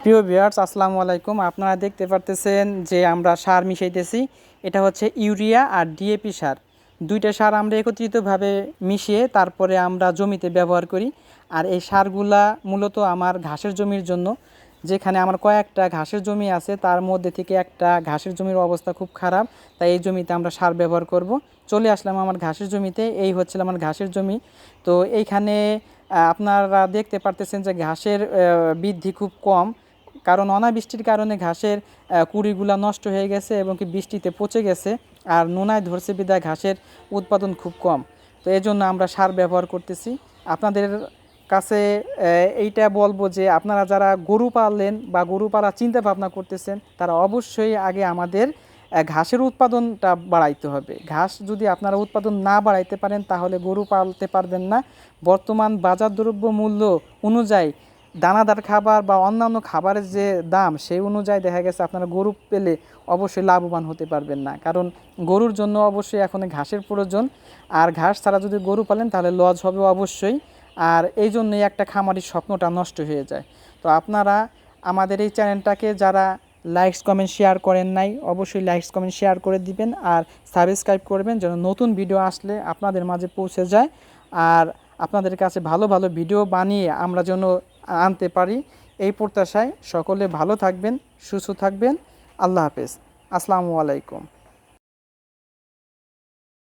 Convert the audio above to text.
প্রিয় ভিউয়ার্স, আসসালামু আলাইকুম। আপনারা দেখতে পারতেছেন যে আমরা সার মিশাইতেছি। এটা হচ্ছে ইউরিয়া আর ডিএপি সার। দুইটা সার আমরা একত্রিতভাবে মিশিয়ে তারপরে আমরা জমিতে ব্যবহার করি। আর এই সারগুলা মূলত আমার ঘাসের জমির জন্য। যেখানে আমার কয়েকটা ঘাসের জমি আছে, তার মধ্যে থেকে একটা ঘাসের জমির অবস্থা খুব খারাপ। তাই এই জমিতে আমরা সার ব্যবহার করব। চলে আসলাম আমার ঘাসের জমিতে। এই হচ্ছিল আমার ঘাসের জমি। তো এইখানে আপনারা দেখতে পারতেছেন যে ঘাসের বৃদ্ধি খুব কম। কারণ অনাবৃষ্টির কারণে ঘাসের কুড়িগুলা নষ্ট হয়ে গেছে এবং কি বৃষ্টিতে পচে গেছে আর নোনায় ধরছে বিদায় ঘাসের উৎপাদন খুব কম। তো এই জন্য আমরা সার ব্যবহার করতেছি। আপনাদের কাছে এইটা বলব যে আপনারা যারা গরু পাললেন বা গরু পালা চিন্তা ভাবনা করতেছেন, তারা অবশ্যই আগে আমাদের ঘাসের উৎপাদনটা বাড়াইতে হবে। ঘাস যদি আপনারা উৎপাদন না বাড়াইতে পারেন, তাহলে গরু পালতে পারবেন না। বর্তমান বাজার দ্রব্য মূল্য অনুযায়ী দানাদার খাবার বা অন্যান্য খাবারের যে দাম, সেই অনুযায়ী দেখা গেছে আপনারা গরু পেলে অবশ্যই লাভবান হতে পারবেন না। কারণ গরুর জন্য অবশ্যই এখন ঘাসের প্রয়োজন। আর ঘাস ছাড়া যদি গরু পালেন, তাহলে লজ হবে অবশ্যই। আর এই জন্যই একটা খামারির স্বপ্নটা নষ্ট হয়ে যায়। তো আপনারা আমাদের এই চ্যানেলটাকে যারা লাইকস কমেন্ট শেয়ার করেন নাই, অবশ্যই লাইকস কমেন্ট শেয়ার করে দিবেন আর সাবস্ক্রাইব করবেন যেন নতুন ভিডিও আসলে আপনাদের মাঝে পৌঁছে যায়। আর আপনাদের কাছে ভালো ভালো ভিডিও বানিয়ে আমরা যেন আনতে পারি। এই প্রত্যাশায় সকলে ভালো থাকবেন সুস্থ থাকবেন। আল্লাহ হাফেজ। আসসালামু আলাইকুম।